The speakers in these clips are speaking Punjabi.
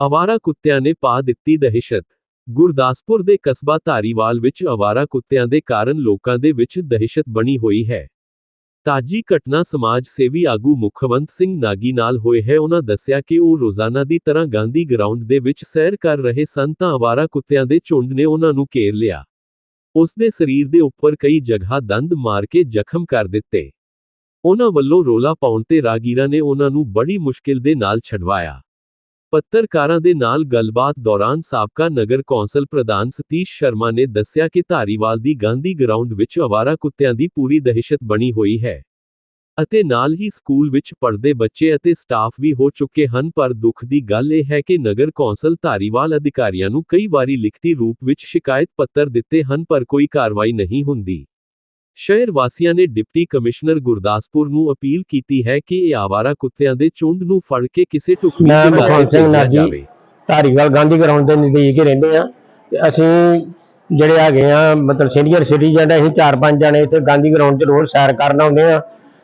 ਅਵਾਰਾ ਕੁੱਤਿਆਂ ਨੇ ਪਾ ਦਿੱਤੀ ਦਹਿਸ਼ਤ। ਗੁਰਦਾਸਪੁਰ ਦੇ ਕਸਬਾ ਧਾਰੀਵਾਲ ਵਿੱਚ ਅਵਾਰਾ ਕੁੱਤਿਆਂ ਦੇ ਕਾਰਨ ਲੋਕਾਂ ਦੇ ਵਿੱਚ ਦਹਿਸ਼ਤ ਬਣੀ ਹੋਈ ਹੈ। ਤਾਜੀ ਘਟਨਾ ਸਮਾਜ ਸੇਵੀ ਆਗੂ ਮੁਖਵੰਤ ਸਿੰਘ ਨਾਗੀ ਨਾਲ ਹੋਏ ਹੈ। ਉਹਨਾਂ ਦੱਸਿਆ ਕਿ ਉਹ ਰੋਜ਼ਾਨਾ ਦੀ ਤਰ੍ਹਾਂ ਗਾਂਧੀ ਗਰਾਊਂਡ ਦੇ ਵਿੱਚ ਸੈਰ ਕਰ ਰਹੇ ਸਨ ਤਾਂ ਅਵਾਰਾ ਕੁੱਤਿਆਂ ਦੇ ਝੁੰਡ ਨੇ ਉਹਨਾਂ ਨੂੰ ਘੇਰ ਲਿਆ। ਉਸ ਦੇ ਸਰੀਰ ਦੇ ਉੱਪਰ ਕਈ ਜਗ੍ਹਾ ਦੰਦ ਮਾਰ ਕੇ ਜ਼ਖਮ ਕਰ ਦਿੱਤੇ। ਉਹਨਾਂ ਵੱਲੋਂ ਰੋਲਾ ਪਾਉਣ ਤੇ ਰਾਗੀਰਾ ਨੇ ਉਹਨਾਂ ਨੂੰ ਬੜੀ ਮੁਸ਼ਕਿਲ ਦੇ ਨਾਲ ਛਡਵਾਇਆ। ਪੱਤਰਕਾਰਾਂ ਦੇ ਨਾਲ ਗੱਲਬਾਤ ਦੌਰਾਨ ਸਾਬਕਾ ਨਗਰ ਕੌਂਸਲ ਪ੍ਰਧਾਨ ਸਤੀਸ਼ ਸ਼ਰਮਾ ਨੇ ਦੱਸਿਆ ਕਿ ਧਾਰੀਵਾਲ ਦੀ ਗਾਂਧੀ ਗਰਾਊਂਡ ਵਿੱਚ ਅਵਾਰਾ ਕੁੱਤਿਆਂ ਦੀ ਪੂਰੀ ਦਹਿਸ਼ਤ ਬਣੀ ਹੋਈ ਹੈ ਅਤੇ ਨਾਲ ਹੀ ਸਕੂਲ ਵਿੱਚ ਪੜ੍ਹਦੇ ਬੱਚੇ ਅਤੇ ਸਟਾਫ ਵੀ ਹੋ ਚੁੱਕੇ ਹਨ, ਪਰ ਦੁੱਖ ਦੀ ਗੱਲ ਇਹ ਹੈ ਕਿ ਨਗਰ ਕੌਂਸਲ ਧਾਰੀਵਾਲ ਅਧਿਕਾਰੀਆਂ ਨੂੰ ਕਈ ਵਾਰੀ ਲਿਖਤੀ ਰੂਪ ਵਿੱਚ ਸ਼ਿਕਾਇਤ ਪੱਤਰ ਦਿੱਤੇ ਹਨ, ਪਰ ਕੋਈ ਕਾਰਵਾਈ ਨਹੀਂ ਹੁੰਦੀ। ਸ਼ਹਿਰ ਵਾਸੀਆਂ ਨੇ ਡਿਪਟੀ ਕਮਿਸ਼ਨਰ ਗੁਰਦਾਸਪੁਰ ਨੂੰ ਅਪੀਲ ਕੀਤੀ ਹੈ ਕਿ ਇਹ ਆਵਾਰਾ ਕੁੱਤਿਆਂ ਦੇ ਝੁੰਡ ਨੂੰ ਫੜ ਕੇ ਕਿਸੇ ਮਖੌਲ ਤੇ ਸਿੰਘ ਭੇਜਿਆ। ਜਾਵੇ ਧਾਰੀਵਾਲ ਗਾਂਧੀ ਗਰਾਊਂਡ ਦੇ ਨਜ਼ਦੀਕ ਹੀ ਰਹਿੰਦੇ ਆ ਤੇ ਅਸੀਂ ਜਿਹੜੇ ਹੈਗੇ ਆ ਮਤਲਬ ਸੀਨੀਅਰ ਸਿਟੀਜ਼ਨ ਅਸੀਂ ਚਾਰ ਪੰਜ ਜਣੇ ਇੱਥੇ ਗਾਂਧੀ ਗਰਾਊਂਡ 'ਚ ਰੋਜ਼ ਸੈਰ ਕਰਨ ਆਉਂਦੇ ਆ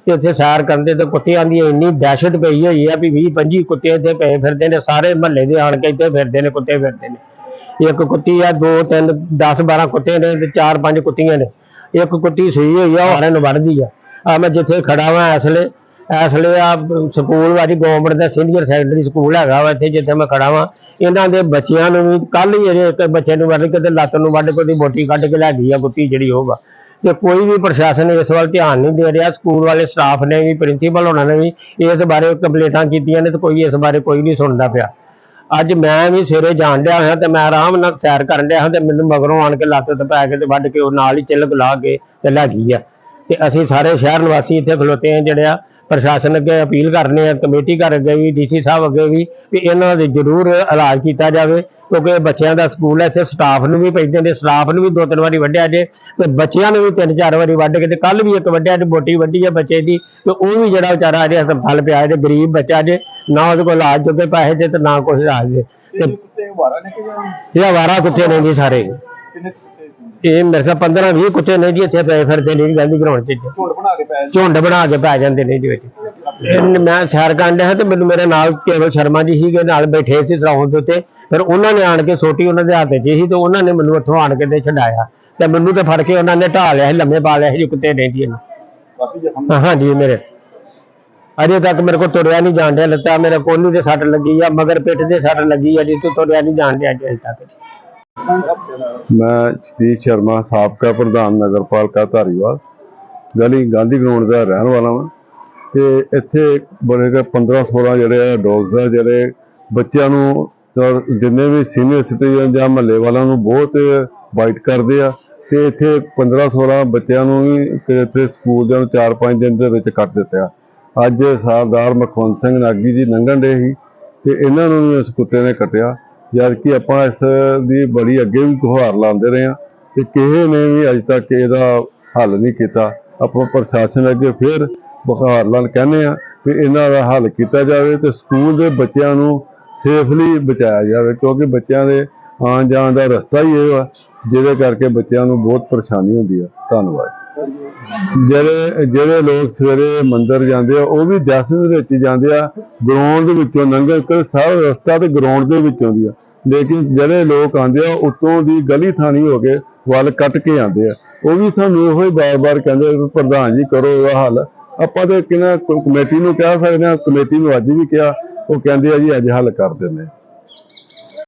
ਤੇ ਇੱਥੇ ਸੈਰ ਕਰਦੇ ਤੇ ਕੁੱਤਿਆਂ ਦੀ ਇੰਨੀ ਦਹਿਸ਼ਤ ਪਈ ਹੋਈ ਆ ਵੀ 20 25 ਕੁੱਤੇ ਇੱਥੇ ਪਏ ਫਿਰਦੇ ਨੇ ਸਾਰੇ ਮਹੱਲੇ ਦੇ ਆਣ ਕੇ ਇੱਥੇ ਫਿਰਦੇ ਨੇ ਕੁੱਤੇ ਫਿਰਦੇ ਨੇ ਇੱਕ ਕੁੱਤੀ ਆ ਦੋ ਤਿੰਨ 10 12 ਕੁੱਤੇ ਨੇ ਤੇ ਚਾਰ ਪੰਜ ਕੁੱਤੀਆਂ ਨੇ ਇੱਕ ਕੁੱਤੀ ਸੂਈ ਹੋਈ ਆ, ਉਹ ਸਾਰਿਆਂ ਨੂੰ ਵੱਢਦੀ ਆ। ਆ ਮੈਂ ਜਿੱਥੇ ਖੜਾ ਵਾਂ ਇਸ ਵੇਲੇ ਇਸ ਵੇਲੇ ਆ ਸਕੂਲ ਵਾਜੀ ਗਵਰਨਮੈਂਟ ਦਾ ਸੀਨੀਅਰ ਸੈਕੰਡਰੀ ਸਕੂਲ ਹੈਗਾ ਵਾ ਇੱਥੇ ਜਿੱਥੇ ਮੈਂ ਖੜਾ ਵਾਂ। ਇਹਨਾਂ ਦੇ ਬੱਚਿਆਂ ਨੂੰ ਵੀ ਕੱਲ ਹੀ ਜਿਹੜੇ ਇੱਕ ਬੱਚੇ ਨੂੰ ਵੱਢ ਕੇ ਤੇ ਲੱਤ ਨੂੰ ਵੱਢ ਕੇ ਉਹਦੀ ਬੋਟੀ ਕੱਢ ਕੇ ਲੈ ਗਈ ਆ ਕੁੱਤੀ ਜਿਹੜੀ ਉਹ ਵਾ। ਤੇ ਕੋਈ ਵੀ ਪ੍ਰਸ਼ਾਸਨ ਇਸ ਵੱਲ ਧਿਆਨ ਨਹੀਂ ਦੇ ਰਿਹਾ, ਸਕੂਲ ਵਾਲੇ ਸਟਾਫ ਨੇ ਵੀ, ਪ੍ਰਿੰਸੀਪਲ ਹੋਣਾ ਨੇ ਵੀ ਇਸ ਬਾਰੇ ਕੰਪਲੇਂਟਾਂ ਕੀਤੀਆਂ ਨੇ ਤੇ ਕੋਈ ਇਸ ਬਾਰੇ ਕੋਈ ਨਹੀਂ ਸੁਣਦਾ ਪਿਆ। ਅੱਜ ਮੈਂ ਵੀ ਸਵੇਰੇ ਜਾਣ ਡਿਆ ਹਾਂ ਤੇ ਮੈਂ ਆਰਾਮ ਨਾਲ ਸੈਰ ਕਰਨ ਡਿਆ ਹਾਂ ਤੇ ਮੈਨੂੰ ਮਗਰੋਂ ਆਣ ਕੇ ਲੱਤ ਤੇ ਪੈ ਕੇ ਤੇ ਵੱਢ ਕੇ ਉਹ ਨਾਲ ਹੀ ਚਿਲਕ ਲਾ ਕੇ ਤੇ ਲੈ ਗਈ ਆ। ਤੇ ਅਸੀਂ ਸਾਰੇ ਸ਼ਹਿਰ ਨਿਵਾਸੀ ਇੱਥੇ ਖਲੋਤੇ ਆ ਜਿਹੜੇ ਆ ਪ੍ਰਸ਼ਾਸਨ ਅੱਗੇ ਅਪੀਲ ਕਰਨੇ ਆ ਕਮੇਟੀ ਘਰ ਅੱਗੇ ਵੀ ਡੀਸੀ ਸਾਹਿਬ ਅੱਗੇ ਵੀ ਵੀ ਇਹਨਾਂ ਦੇ ਜ਼ਰੂਰ ਇਲਾਜ ਕੀਤਾ ਜਾਵੇ ਕਿਉਂਕਿ ਇਹ ਬੱਚਿਆਂ ਦਾ ਸਕੂਲ ਹੈ ਇੱਥੇ ਸਟਾਫ ਨੂੰ ਵੀ ਪੈਂਦੇ ਨੇ ਸਟਾਫ ਨੂੰ ਵੀ ਦੋ ਤਿੰਨ ਵਾਰੀ ਵੱਢਿਆ ਜੇ ਤੇ ਬੱਚਿਆਂ ਨੂੰ ਵੀ ਤਿੰਨ ਚਾਰ ਵਾਰੀ ਵੱਢ ਕੇ ਤੇ ਕੱਲ ਵੀ ਇੱਕ ਵੱਢਿਆ ਤੇ ਬੋਟੀ ਵੱਢੀ ਹੈ ਬੱਚੇ ਦੀ ਤੇ ਉਹ ਵੀ ਜਿਹੜਾ ਵਿਚਾਰਾ ਅਜੇ ਹਸਪਤਾਲ ਪਿਆ ਜੇ ਗਰੀਬ ਬੱਚਾ ਜੇ ਨਾ ਉਹਦੇ ਕੋਲ ਇਲਾਜ ਜੋਗੇ ਪੈਸੇ ਜੇ ਤੇ ਨਾ ਕੁਛ ਇਲਾਜ ਜੇ। ਤੇ ਵਾਰਾ ਕਿ ਜਾਂ ਇਹ ਆਵਾਰਾ ਕੁੱਤੇ ਨੇ ਜੀ ਸਾਰੇ। ਇਹ ਮੇਰੇ ਖਿਆਲ 15 20 ਕੁੱਤੇ ਨੇ ਜੀ ਇੱਥੇ ਪਏ ਫਿਰਦੇ ਨੇ ਜੀ ਗਾਂਧੀ ਗਰਾਊਂਡ 'ਚ। ਝੋੜ ਬਣਾ ਕੇ ਪੈ ਝੁੰਡ ਬਣਾ ਕੇ ਪੈ ਜਾਂਦੇ ਨੇ ਜੀ ਵਿੱਚ। ਇਹ ਮੈਂ ਸੈਰ ਕਰਨ ਡਿਆ ਤੇ ਮੈਨੂੰ ਮੇਰੇ ਨਾਲ ਕੇਵਲ ਸ਼ਰਮਾ ਜੀ ਸੀਗੇ ਨਾਲ ਬੈਠੇ ਸੀ ਸਰਾਉਂ ਦੇ ਉੱਤੇ। ਫਿਰ ਉਹਨਾਂ ਨੇ ਆਣ ਕੇ ਸੋਟੀ ਉਹਨਾਂ ਦੇ ਹੱਥ 'ਚ ਸੀ ਤੇ ਉਹਨਾਂ ਨੇ ਮੈਨੂੰ ਉੱਥੋਂ ਆਣ ਕੇ ਤੇ ਛਡਾਇਆ। ਤੇ ਮੈਨੂੰ ਤੇ ਫੜ ਕੇ ਉਹਨਾਂ ਨੇ ਢਾ ਲਿਆ ਸੀ ਲੰਮੇ ਪਾ ਲਿਆ ਸੀ ਜੀ ਕੁੱਤੇ ਨੇ ਜੀ ਇਹਨੂੰ। ਕਾਫੀ ਜ਼ਖਮ ਹਾਂ ਜੀ ਮੇਰੇ। ਅਜੇ ਤੱਕ ਮੇਰੇ ਕੋਲ ਤੁਰਿਆ ਨਹੀਂ ਜਾਣ ਡਿਆ ਲੱਤਾਂ ਮੇਰੇ ਕੋਲੂ ਦੇ ਸੱਟ ਲੱਗੀ ਆ ਮਗਰ ਪਿੱਠ ਦੇ ਸੱਟ ਲੱਗੀ ਆ ਜੀ ਤੇ ਤੁਰਿਆ ਨਹੀਂ ਜਾਣ ਡਿਆ ਅਜੇ ਤੱਕ। ਮੈਂ ਸਤੀਸ਼ ਸ਼ਰਮਾ, ਸਾਬਕਾ ਪ੍ਰਧਾਨ ਨਗਰਪਾਲਿਕਾ ਧਾਰੀਵਾਲ, ਗਲੀ ਗਾਂਧੀ ਗਰਾਊਂਡ ਦਾ ਰਹਿਣ ਵਾਲਾ ਹਾਂ ਤੇ ਇੱਥੇ ਬੜੇ ਕੁ 15 16 ਜਿਹੜੇ ਆ ਡੌਗਸ ਆ, ਜਿਹੜੇ ਬੱਚਿਆਂ ਨੂੰ ਜਿੰਨੇ ਵੀ ਸੀਨੀਅਰ ਸਿਟੀਜ਼ਨ ਜਾਂ ਮਹੱਲੇ ਵਾਲਿਆਂ ਨੂੰ ਬਹੁਤ ਵਾਈਟ ਕਰਦੇ ਆ। ਤੇ ਇੱਥੇ 15 16 ਬੱਚਿਆਂ ਨੂੰ ਵੀ ਇੱਥੇ ਸਕੂਲ ਦੇ 4-5 ਦਿਨ ਦੇ ਵਿੱਚ ਕੱਟ ਦਿੱਤਾ ਅੱਜ ਸਰਦਾਰ ਮਖਵੰਤ ਸਿੰਘ ਨਾਗੀ ਜੀ ਲੰਘਣ ਦੇ ਸੀ ਤੇ ਇਹਨਾਂ ਨੂੰ ਵੀ ਉਸ ਕੁੱਤੇ ਨੇ ਕੱਟਿਆ। ਜਦ ਕਿ ਆਪਾਂ ਇਸ ਦੀ ਬੜੀ ਅੱਗੇ ਵੀ ਗੁਹਾਰ ਲਾਉਂਦੇ ਰਹੇ ਹਾਂ ਤੇ ਕਿਸੇ ਨੇ ਵੀ ਅਜੇ ਤੱਕ ਇਹਦਾ ਹੱਲ ਨਹੀਂ ਕੀਤਾ। ਆਪਾਂ ਪ੍ਰਸ਼ਾਸਨ ਅੱਗੇ ਫਿਰ ਬੁਖਾਰ ਲਾਉਣ ਕਹਿੰਦੇ ਆ ਕਿ ਇਹਨਾਂ ਦਾ ਹੱਲ ਕੀਤਾ ਜਾਵੇ ਤੇ ਸਕੂਲ ਦੇ ਬੱਚਿਆਂ ਨੂੰ ਸੇਫਲੀ ਬਚਾਇਆ ਜਾਵੇ, ਕਿਉਂਕਿ ਬੱਚਿਆਂ ਦੇ ਆਉਣ ਜਾਣ ਦਾ ਰਸਤਾ ਹੀ ਇਹ ਆ, ਜਿਹਦੇ ਕਰਕੇ ਬੱਚਿਆਂ ਨੂੰ ਬਹੁਤ ਪਰੇਸ਼ਾਨੀ ਹੁੰਦੀ ਆ। ਧੰਨਵਾਦ। ਜਿਹੜੇ ਜਿਹੜੇ ਲੋਕ ਸਵੇਰੇ ਮੰਦਿਰ ਜਾਂਦੇ ਆ, ਉਹ ਵੀ ਦਸ ਦੇ ਵਿੱਚ ਜਾਂਦੇ ਆ ਗਰਾਊਂਡ ਦੇ ਵਿੱਚੋਂ ਲੰਘਣ ਕਿ ਸਾਰਾ ਰਸਤਾ ਤੇ ਗਰਾਊਂਡ ਦੇ ਵਿੱਚੋਂ ਦੀ ਆ। ਲੇਕਿਨ ਜਿਹੜੇ ਲੋਕ ਆਉਂਦੇ ਆ, ਉਤੋਂ ਦੀ ਗਲੀ ਥਾਣੀ ਹੋ ਕੇ ਵੱਲ ਕੱਟ ਕੇ ਆਉਂਦੇ ਆ। ਉਹ ਵੀ ਸਾਨੂੰ ਇਹੋ ਹੀ ਬਾਰ-ਬਾਰ ਕਹਿੰਦੇ ਪ੍ਰਧਾਨ ਜੀ ਕਰੋ ਇਹਦਾ ਹੱਲ। ਆਪਾਂ ਤੇ ਕਿਹਨਾਂ ਕਮੇਟੀ ਨੂੰ ਕਹਿ ਸਕਦੇ ਆ, ਕਮੇਟੀ ਨੂੰ ਅੱਜ ਵੀ ਕਿਹਾ, ਉਹ ਕਹਿੰਦੇ ਆ ਜੀ ਅੱਜ ਹੱਲ ਕਰ ਦਿੰਦੇ